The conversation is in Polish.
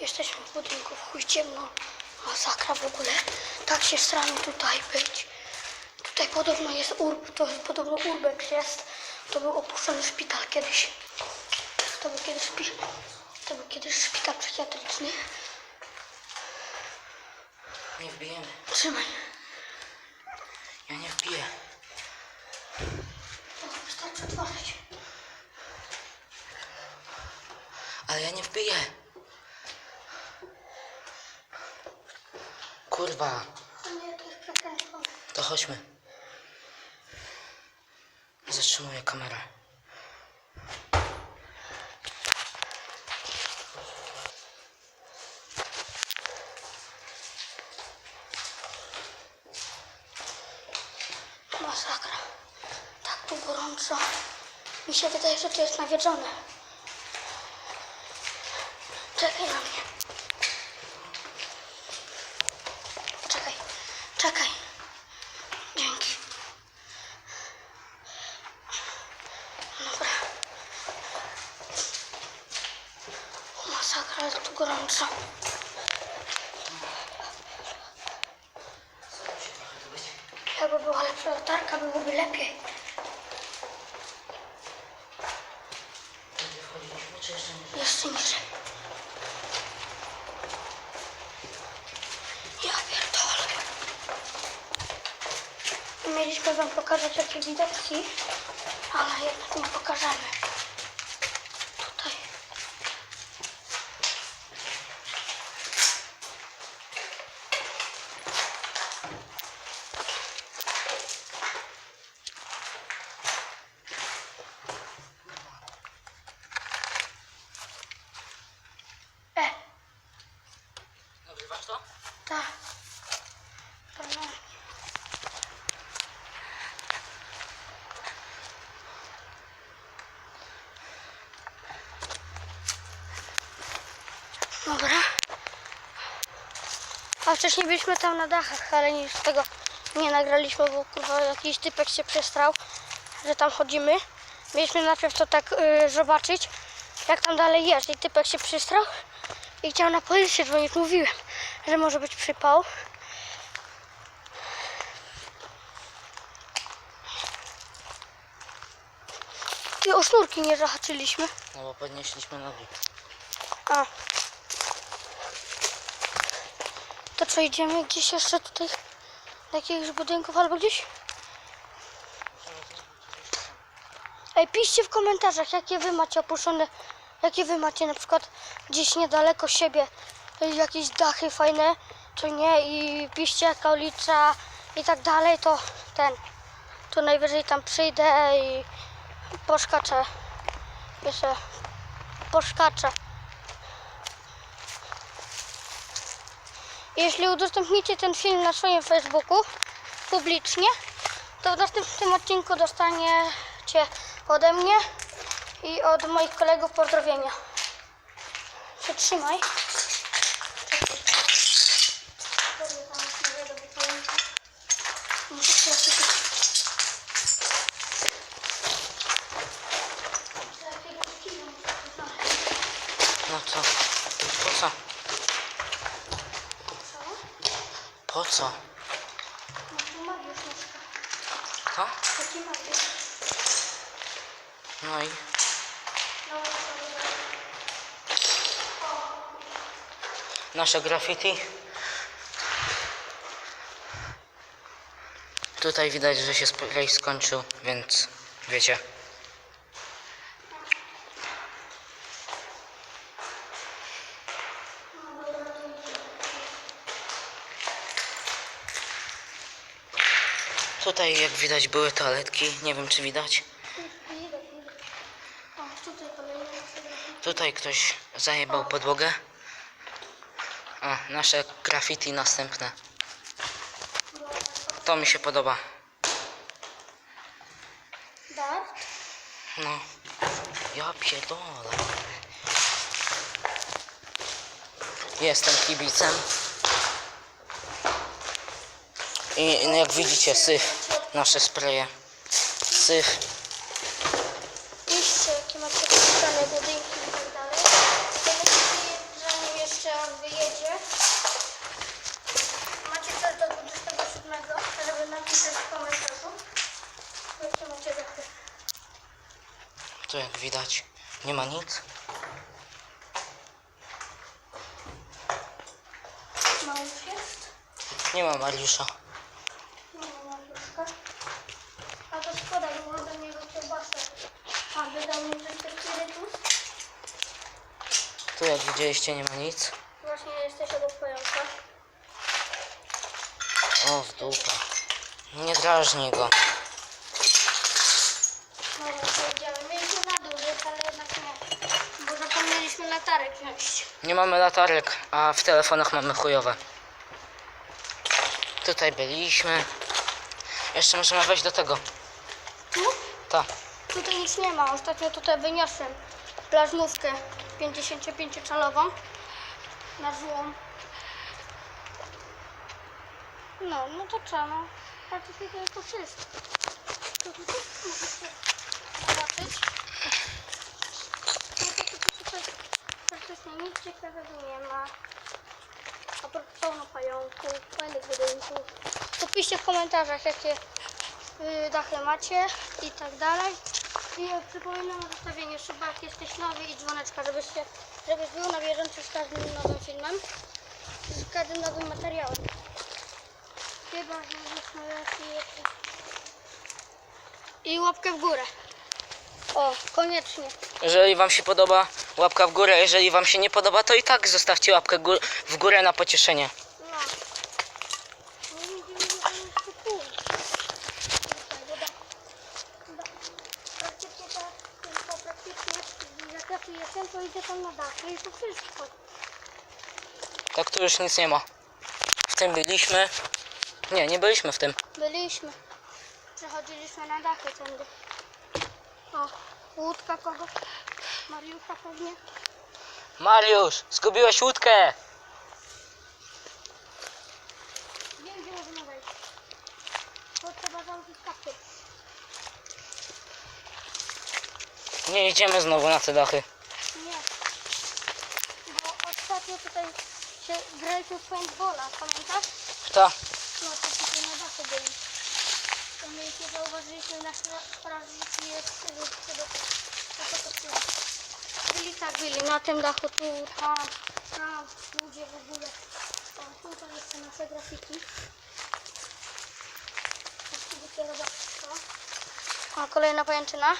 Jesteśmy w budynku, w chuj ciemno. Masakra w ogóle. Tak się strami tutaj być. Tutaj podobno jest urb, to jest podobno urbex jest. To był opuszczony szpital kiedyś. To był kiedyś, to był kiedyś szpital psychiatryczny. Nie wbijemy. Trzymaj. Ja nie wbiję. To wystarczy otworzyć. Ale ja nie wbiję. Kurwa. To chodźmy. Zatrzymuję kamerę. Masakra. Tak tu gorąco. Mi się wydaje, że to jest nawiedzone. Czekaj na mnie. Czekaj. Czekaj. Dzięki. Dobra. O, masakra, ale tu gorąco. Jakby była lepsza latarka, byłoby lepiej. Jeszcze niżej. Ja pierdolę. Mieliśmy wam pokazać jakie widoki, ale jednak nie pokażemy. Dobra. A wcześniej byliśmy tam na dachach, ale nic z tego nie nagraliśmy, bo kurwa jakiś typek się przestrał, że tam chodzimy. Mieliśmy najpierw to tak y, zobaczyć, jak tam dalej jest. I typek się przystrał i chciał na policję dzwonić. Mówiłem, że może być przypał. I o sznurki nie zahaczyliśmy. No bo podnieśliśmy nogi. A. To idziemy gdzieś jeszcze tutaj do jakiegoś budynków albo gdzieś? Ej, piszcie w komentarzach, jakie wy macie opuszczone, jakie wy macie na przykład gdzieś niedaleko siebie jakieś dachy fajne, czy nie i piszcie jaka ulica i tak dalej, to ten, to najwyżej tam przyjdę i poszkaczę, jeszcze poszkaczę. Jeśli udostępnicie ten film na swoim Facebooku publicznie, to w następnym odcinku dostaniecie ode mnie i od moich kolegów pozdrowienia. Przytrzymaj. No co? Po co? Po co? To? No i? Nasze graffiti. Tutaj widać, że się spray skończył, więc wiecie. Tutaj jak widać były toaletki, nie wiem czy widać. Tutaj ktoś zajebał podłogę. O, nasze graffiti następne. To mi się podoba. No. Ja pierdolę. Jestem kibicem. I no jak widzicie, syf, nasze spreje. Syf. Liście, jakie macie przepisane budynki i tak dalej. To myślicie, zanim jeszcze on wyjedzie. Macie czas do 27, żeby napisać w komentarzu. Jakie macie zachy. Tu jak widać, nie ma nic. Mariusz jest? Nie ma Mariusza. Tu jak widzieliście nie ma nic. Właśnie jesteś obok pająka. O, w dupa. Nie drażnij go. Dobra, powiedziałem. Mieliśmy na więc ale jednak nie. Bo zapomnieliśmy latarek wziąć. Nie mamy latarek, a w telefonach mamy chujowe. Tutaj byliśmy. Jeszcze możemy wejść do tego. Tu? Ta. Tutaj nic nie ma. Ostatnio tutaj wyniosłem plażmówkę 55-calową na złom. No, no to trzeba. No. Praktycznie to wszystko. To możecie zobaczyć. No tutaj, tutaj praktycznie nic ciekawego nie ma. Oprócz pełno pająków, fajnych budynków. To piszcie w komentarzach, jakie y, dachy macie i tak dalej. I przypominam o zostawieniu jak jesteś nowy i dzwoneczka, żebyście, żebyś był na bieżąco z każdym nowym filmem, z każdym nowym materiałem. Chyba, że byśmy. I łapkę w górę. O, koniecznie. Jeżeli wam się podoba, łapka w górę. Jeżeli wam się nie podoba, to i tak zostawcie łapkę w górę na pocieszenie. No. Nie widzimy, że jeszcze pół. Tutaj, woda. Woda. Praktycznie tak, tylko praktycznie, jak ja idzie tam na dach. I to wszystko. Tak tu już nic nie ma. W tym byliśmy. Nie, nie byliśmy w tym. Byliśmy. Przechodziliśmy na dachy tędy. O, łódka kogo? Mariusza pewnie. Mariusz, zgubiłeś łódkę! Wiem, gdzie możemy wejść. Bo trzeba założyć kaptur. Nie idziemy znowu na te dachy. Nie. Bo ostatnio tutaj się graliśmy w paintballa, pamiętasz? Ta. No to tutaj na dachu byli. To my ich nie zauważyliśmy, nasz strażnicy jest do tego. Byli tak, byli na tym dachu, tu, tam, tam, ludzie w ogóle. O, tutaj jeszcze nasze grafiki. O, kolejna pajęczyna.